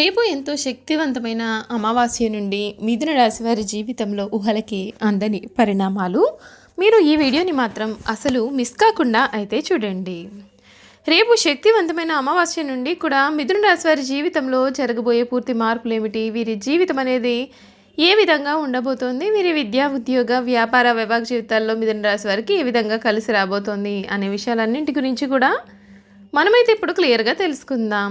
రేపు ఎంతో శక్తివంతమైన అమావాస్య నుండి మిథున రాశి వారి జీవితంలో ఊహలకి అందని పరిణామాలు. మీరు ఈ వీడియోని మాత్రం అసలు మిస్ కాకుండా అయితే చూడండి. రేపు శక్తివంతమైన అమావాస్య నుండి కూడా మిథున రాశి వారి జీవితంలో జరగబోయే పూర్తి మార్పులు ఏమిటి వీరి జీవితం అనేది ఏ విధంగా ఉండబోతోంది? వీరి విద్యా ఉద్యోగ వ్యాపార విభాగ జీవితాల్లో మిథున రాశి వారికి ఏ విధంగా కలిసి రాబోతోంది? అనే విషయాలన్నింటి గురించి కూడా మనమైతే ఇప్పుడు క్లియర్గా తెలుసుకుందాం.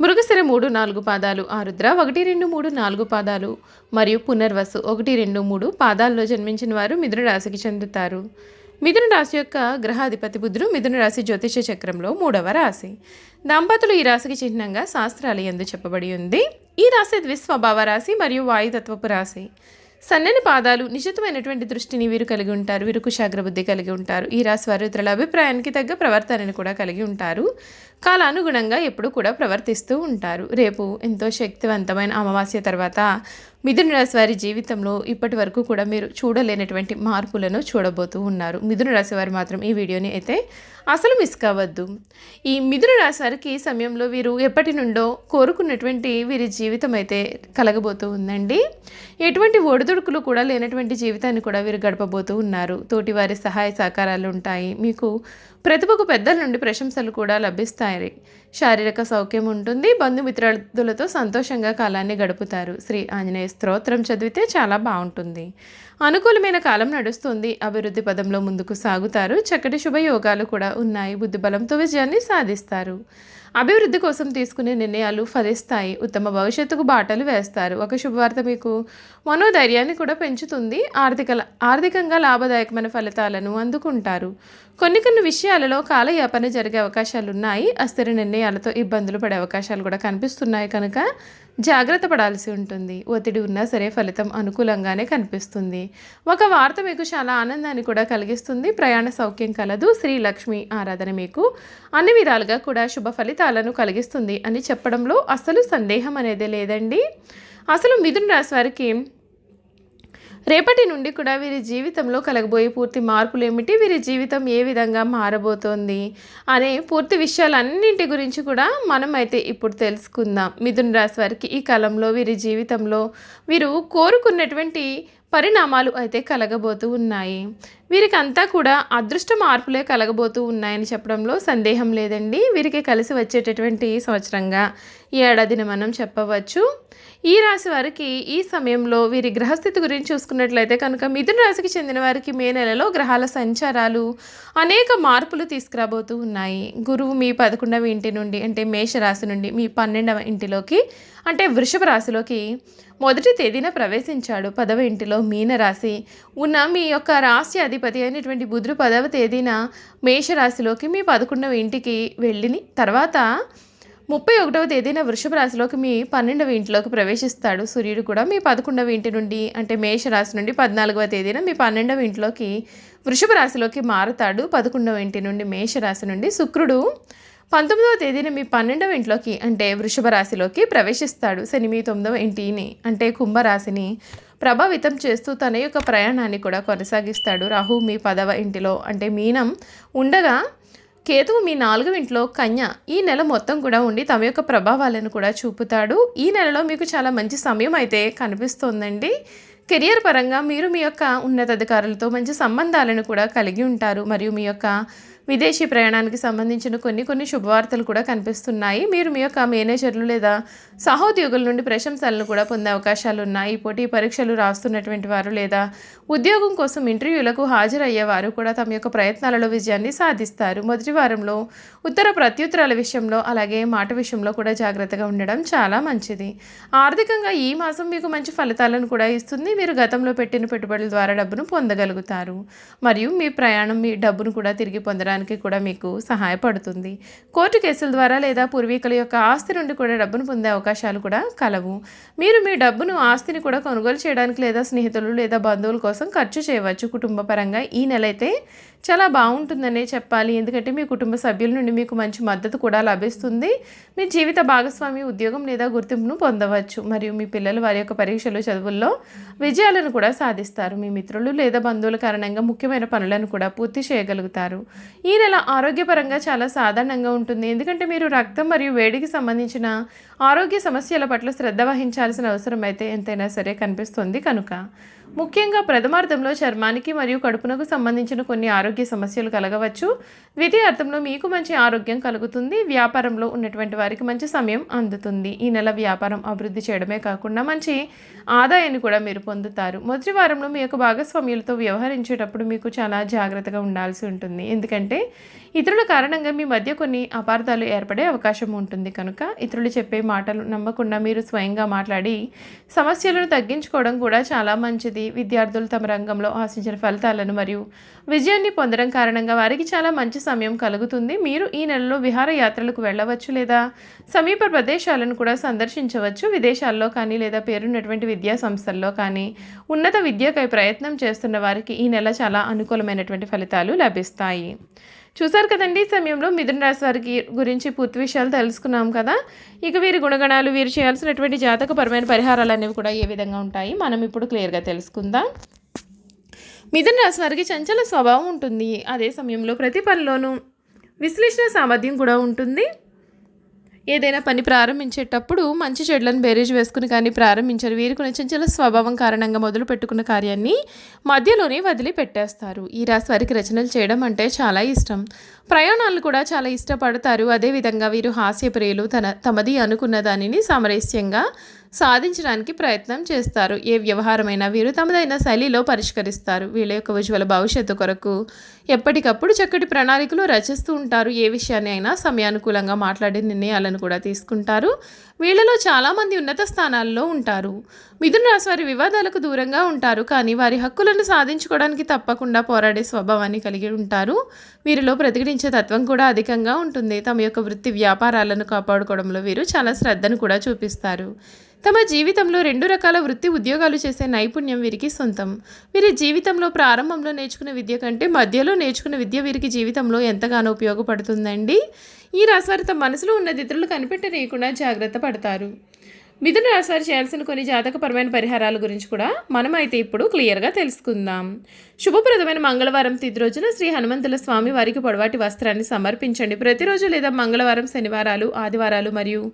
మృగశిర మూడు నాలుగు పాదాలు ఆరుద్ర ఒకటి రెండు మూడు నాలుగు పాదాలు మరియు పునర్వసు ఒకటి రెండు మూడు పాదాల్లో జన్మించిన వారు మిథున రాశికి చెందుతారు. మిథున రాశి యొక్క గ్రహాధిపతి బుధుడు మిథున రాశి జ్యోతిష చక్రంలో మూడవ రాశి. దంపతులు ఈ రాశికి చిహ్నంగా శాస్త్రాలు ఎందు చెప్పబడి ఉంది. ఈ రాశి ద్విస్వభావ రాశి మరియు వాయుతత్వపు రాశి. సన్నని పాదాలు నిశితమైనటువంటి దృష్టిని వీరు కలిగి ఉంటారు వీరు కుశాగ్ర బుద్ధి కలిగి ఉంటారు. ఈ రాశి వారు ఇతరుల అభిప్రాయానికి తగ్గ ప్రవర్తనని కూడా కలిగి ఉంటారు. కాలానుగుణంగా ఎప్పుడు కూడా ప్రవర్తిస్తూ ఉంటారు. రేపు ఎంతో శక్తివంతమైన అమావాస్య తర్వాత మిథున రాశి వారి జీవితంలో ఇప్పటి వరకు కూడా మీరు చూడలేనటువంటి మార్పులను చూడబోతూ ఉన్నారు. మిథున రాశి వారు మాత్రం ఈ వీడియోని అయితే అసలు మిస్ కావద్దు. ఈ మిథున రాశి వారికి ఈ సమయంలో వీరు ఎప్పటి నుండో కోరుకున్నటువంటి వీరి జీవితం అయితే కలగబోతూ ఉందండి. ఎటువంటి ఒడిదుడుకులు కూడా లేనటువంటి జీవితాన్ని కూడా వీరు గడపబోతూ ఉన్నారు. తోటి వారి సహాయ సహకారాలు ఉంటాయి. మీకు ప్రతిభకు పెద్దల నుండి ప్రశంసలు కూడా లభిస్తాయి. శారీరక సౌఖ్యం ఉంటుంది బంధుమిత్రులతో సంతోషంగా కాలాన్ని గడుపుతారు. శ్రీ ఆంజనేయ స్తోత్రం చదివితే చాలా బాగుంటుంది. అనుకూలమైన కాలం నడుస్తుంది. అభివృద్ధి పదంలో ముందుకు సాగుతారు. చక్కటి శుభయోగాలు కూడా ఉన్నాయి. బుద్ధి బలంతో విజయాన్ని సాధిస్తారు. అభివృద్ధి కోసం తీసుకునే నిర్ణయాలు ఫలిస్తాయి. ఉత్తమ భవిష్యత్తుకు బాటలు వేస్తారు. ఒక శుభవార్త మీకు మనోధైర్యాన్ని కూడా పెంచుతుంది. ఆర్థిక ఆర్థికంగా లాభదాయకమైన ఫలితాలను అందుకుంటారు. కొన్ని కొన్ని విషయాలలో కాలయాపన జరిగే అవకాశాలు ఉన్నాయి అస్థిర నిర్ణయాలతో ఇబ్బందులు పడే అవకాశాలు కూడా కనిపిస్తున్నాయి కనుక జాగ్రత్త పడాల్సి ఉంటుంది. ఒత్తిడి ఉన్నా సరే ఫలితం అనుకూలంగానే కనిపిస్తుంది. ఒక వార్త మీకు చాలా ఆనందాన్ని కూడా కలిగిస్తుంది. ప్రయాణ సౌఖ్యం కలదు. శ్రీ లక్ష్మి ఆరాధన మీకు అన్ని విధాలుగా కూడా శుభ ఫలితాలను కలిగిస్తుంది అని చెప్పడంలో అసలు సందేహం అనేది లేదండి. అసలు మిథున రాశి వారికి రేపటి నుండి కూడా వీరి జీవితంలో కలగబోయే పూర్తి మార్పులు ఏమిటి వీరి జీవితం ఏ విధంగా మారబోతోంది? అనే పూర్తి విషయాలన్నింటి గురించి కూడా మనం అయితే ఇప్పుడు తెలుసుకుందాం. మిథున రాశి వారికి ఈ కాలంలో వీరి జీవితంలో వీరు కోరుకున్నటువంటి పరిణామాలు అయితే కలగబోతూ ఉన్నాయి. వీరికి అంతా కూడా అదృష్ట మార్పులే కలగబోతూ ఉన్నాయని చెప్పడంలో సందేహం లేదండి. వీరికి కలిసి వచ్చేటటువంటి సంవత్సరంగా ఈ ఏడాదిని మనం చెప్పవచ్చు. ఈ రాశి వారికి ఈ సమయంలో వీరి గ్రహస్థితి గురించి చూసుకున్నట్లయితే కనుక మిథున రాశికి చెందిన వారికి మే నెలలో గ్రహాల సంచారాలు అనేక మార్పులు తీసుకురాబోతూ ఉన్నాయి. గురువు మీ పదకొండవ ఇంటి నుండి అంటే మేషరాశి నుండి మీ పన్నెండవ ఇంటిలోకి అంటే వృషభ రాశిలోకి మొదటి తేదీన ప్రవేశించాడు. పదవ ఇంటిలో మీనరాశి. ఉన్న మీ యొక్క రాశి అది అధిపతి అయినటువంటి బుధుడు పదవ తేదీన మేషరాశిలోకి మీ పదకొండవ ఇంటికి వెళ్ళిని. తర్వాత ముప్పై ఒకటవ తేదీన వృషభ రాశిలోకి మీ పన్నెండవ ఇంటిలోకి ప్రవేశిస్తాడు. సూర్యుడు కూడా మీ పదకొండవ ఇంటి నుండి అంటే మేషరాశి నుండి పద్నాలుగవ తేదీన మీ పన్నెండవ ఇంట్లోకి వృషభ రాశిలోకి మారుతాడు. పదకొండవ ఇంటి నుండి మేషరాశి నుండి శుక్రుడు పంతొమ్మిదవ తేదీన మీ పన్నెండవ ఇంట్లోకి అంటే వృషభ రాశిలోకి ప్రవేశిస్తాడు. శని మీ తొమ్మిదవ ఇంటిని అంటే కుంభరాశిని ప్రభావితం చేస్తూ తన యొక్క ప్రయాణాన్ని కూడా కొనసాగిస్తాడు. రాహు మీ పదవ ఇంటిలో అంటే మీనం. ఉండగా కేతువు మీ నాలుగు ఇంట్లో కన్య. ఈ నెల మొత్తం కూడా ఉండి తమ యొక్క ప్రభావాలను కూడా చూపుతాడు. ఈ నెలలో మీకు చాలా మంచి సమయం అయితే కనిపిస్తోందండి. కెరియర్ పరంగా మీరు మీ యొక్క ఉన్నతాధికారులతో మంచి సంబంధాలను కూడా కలిగి ఉంటారు. మరియు మీ యొక్క విదేశీ ప్రయాణానికి సంబంధించిన కొన్ని కొన్ని శుభవార్తలు కూడా కనిపిస్తున్నాయి. మీరు మీ యొక్క మేనేజర్లు లేదా సహోద్యోగుల నుండి ప్రశంసలను కూడా పొందే అవకాశాలు ఉన్నాయి. పోటీ పరీక్షలు రాస్తున్నటువంటి వారు లేదా ఉద్యోగం కోసం ఇంటర్వ్యూలకు హాజరయ్యే వారు కూడా తమ యొక్క ప్రయత్నాలలో విజయాన్ని సాధిస్తారు. మొదటి వారంలో ఉత్తర ప్రత్యుత్తరాల విషయంలో అలాగే మాట విషయంలో కూడా జాగ్రత్తగా ఉండడం చాలా మంచిది. ఆర్థికంగా ఈ మాసం మీకు మంచి ఫలితాలను కూడా ఇస్తుంది. మీరు గతంలో పెట్టిన పెట్టుబడుల ద్వారా డబ్బును పొందగలుగుతారు. మరియు మీ ప్రయాణం మీ డబ్బును కూడా తిరిగి పొందడానికి పొందడానికి కూడా మీకు సహాయపడుతుంది. కోర్టు కేసుల ద్వారా లేదా పూర్వీకుల యొక్క ఆస్తి నుండి కూడా డబ్బును పొందే అవకాశాలు కూడా కలవు. మీరు మీ డబ్బును ఆస్తిని కూడా కొనుగోలు చేయడానికి లేదా స్నేహితులు లేదా బంధువుల కోసం ఖర్చు చేయవచ్చు. కుటుంబ పరంగా ఈ నెల అయితే చాలా బాగుంటుందనే చెప్పాలి. ఎందుకంటే మీ కుటుంబ సభ్యుల నుండి మీకు మంచి మద్దతు కూడా లభిస్తుంది. మీ జీవిత భాగస్వామి ఉద్యోగం లేదా గుర్తింపును పొందవచ్చు. మరియు మీ పిల్లలు వారి యొక్క పరీక్షలు చదువుల్లో విజయాలను కూడా సాధిస్తారు. మీ మిత్రులు లేదా బంధువుల కారణంగా ముఖ్యమైన పనులను కూడా పూర్తి చేయగలుగుతారు. ఈ నెల ఆరోగ్యపరంగా చాలా సాధారణంగా ఉంటుంది. ఎందుకంటే మీరు రక్తం మరియు వేడికి సంబంధించిన ఆరోగ్య సమస్యల పట్ల శ్రద్ధ వహించాల్సిన అవసరం అయితే ఎంతైనా సరే కనిపిస్తుంది కనుక. ముఖ్యంగా ప్రథమార్థంలో చర్మానికి మరియు కడుపునకు సంబంధించిన కొన్ని ఆరోగ్య సమస్యలు కలగవచ్చు. ద్వితీయార్థంలో మీకు మంచి ఆరోగ్యం కలుగుతుంది. వ్యాపారంలో ఉన్నటువంటి వారికి మంచి సమయం అందుతుంది. ఈ నెల వ్యాపారం అభివృద్ధి చేయడమే కాకుండా మంచి ఆదాయాన్ని కూడా మీరు పొందుతారు. మొదటి వారంలో మీ యొక్క భాగస్వామ్యులతో వ్యవహరించేటప్పుడు మీకు చాలా జాగ్రత్తగా ఉండాల్సి ఉంటుంది. ఎందుకంటే ఇతరుల కారణంగా మీ మధ్య కొన్ని అపార్థాలు ఏర్పడే అవకాశం ఉంటుంది కనుక ఇతరులు చెప్పే మాటలు నమ్మకుండా మీరు స్వయంగా మాట్లాడి సమస్యలను తగ్గించుకోవడం కూడా చాలా మంచిది. విద్యార్థులు తమ రంగంలో ఆశించిన ఫలితాలను మరియు విజయాన్ని పొందడం కారణంగా వారికి చాలా మంచి సమయం కలుగుతుంది. మీరు ఈ నెలలో విహారయాత్రలకు వెళ్ళవచ్చు లేదా సమీప ప్రదేశాలను కూడా సందర్శించవచ్చు. విదేశాల్లో కానీ లేదా పేరున్నటువంటి విద్యా సంస్థల్లో కానీ ఉన్నత విద్యకై ప్రయత్నం చేస్తున్న వారికి ఈ నెల చాలా అనుకూలమైనటువంటి ఫలితాలు లభిస్తాయి. చూసారు కదండి ఈ సమయంలో మిథున రాశి వారికి గురించి పూర్తి విషయాలు తెలుసుకున్నాం కదా. ఇక వీరి గుణగణాలు వీరు చేయాల్సినటువంటి జాతకపరమైన పరిహారాలు అనేవి కూడా ఏ విధంగా ఉంటాయి మనం ఇప్పుడు క్లియర్గా తెలుసుకుందాం. మిథున రాశి వారికి చంచల స్వభావం ఉంటుంది. అదే సమయంలో ప్రతి పనిలోనూ విశ్లేషణ సామర్థ్యం కూడా ఉంటుంది. ఏదైనా పని ప్రారంభించేటప్పుడు మంచి చెడ్లను బేరేజ్ వేసుకుని కానీ ప్రారంభించారు. వీరికి ఉన్న స్వభావం కారణంగా మొదలు పెట్టుకున్న కార్యాన్ని మధ్యలోనే వదిలిపెట్టేస్తారు. ఈ రాశి వారికి రచనలు చేయడం అంటే చాలా ఇష్టం. ప్రయాణాలు కూడా చాలా ఇష్టపడతారు. అదేవిధంగా వీరు హాస్యప్రియులు తన తమది అనుకున్న దానిని సామరస్యంగా సాధించడానికి ప్రయత్నం చేస్తారు. ఏ వ్యవహారమైనా వీరు తమదైన శైలిలో పరిష్కరిస్తారు. వీళ్ళ యొక్క ఉజ్వల భవిష్యత్తు కొరకు ఎప్పటికప్పుడు చక్కటి ప్రణాళికలు రచిస్తూ ఉంటారు. ఏ విషయాన్ని అయినా సమయానుకూలంగా మాట్లాడే నిర్ణయాలను కూడా తీసుకుంటారు. వీళ్ళలో చాలామంది ఉన్నత స్థానాల్లో ఉంటారు. మిథున రాశి వారి వివాదాలకు దూరంగా ఉంటారు. కానీ వారి హక్కులను సాధించుకోవడానికి తప్పకుండా పోరాడే స్వభావాన్ని కలిగి ఉంటారు. వీరిలో ప్రతిఘటించే తత్వం కూడా అధికంగా ఉంటుంది. తమ యొక్క వృత్తి వ్యాపారాలను కాపాడుకోవడంలో వీరు చాలా శ్రద్ధను కూడా చూపిస్తారు. తమ జీవితంలో రెండు రకాల వృత్తి ఉద్యోగాలు చేసే నైపుణ్యం వీరికి సొంతం. వీరి జీవితంలో ప్రారంభంలో నేర్చుకున్న విద్య కంటే మధ్యలో నేర్చుకున్న విద్య వీరికి జీవితంలో ఎంతగానో ఉపయోగపడుతుందండి? ఈ రాశివారి తమ మనసులో ఉన్నది ఇతరులు కనిపెట్టనీయకుండా జాగ్రత్త పడతారు. మిథున రాశివారు చేయాల్సిన కొన్ని జాతకపరమైన పరిహారాల గురించి కూడా మనం అయితే ఇప్పుడు క్లియర్గా తెలుసుకుందాం. శుభప్రదమైన మంగళవారం తిథి రోజున శ్రీ హనుమంతుల స్వామి వారికి పొడవాటి వస్త్రాన్ని సమర్పించండి. ప్రతిరోజు లేదా మంగళవారం శనివారాలు ఆదివారాలు మరియు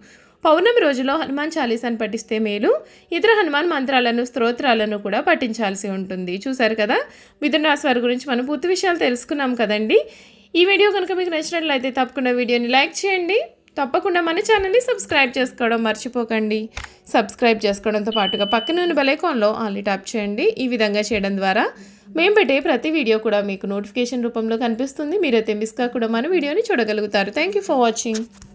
పౌర్ణమి రోజులో హనుమాన్ చాలీసాను పఠిస్తే మేలు. ఇతర హనుమాన్ మంత్రాలను స్తోత్రాలను కూడా పఠించాల్సి ఉంటుంది. చూసారు కదా? మిథున రాశి వారి గురించి మనం పూర్తి విషయాలు తెలుసుకున్నాం కదండి. ఈ వీడియో కనుక మీకు నచ్చినట్లయితే తప్పకుండా వీడియోని లైక్ చేయండి. తప్పకుండా మన ఛానల్ని సబ్స్క్రైబ్ చేసుకోవడం మర్చిపోకండి. సబ్స్క్రైబ్ చేసుకోవడంతో పాటుగా పక్కన ఉన్న బెలైకాన్లో ఆన్లీ ట్యాప్ చేయండి. ఈ విధంగా చేయడం ద్వారా మేము పెట్టే ప్రతి వీడియో కూడా మీకు నోటిఫికేషన్ రూపంలో కనిపిస్తుంది. మీరైతే మిస్ కాకుండా మన వీడియోని చూడగలుగుతారు. Thank you for watching.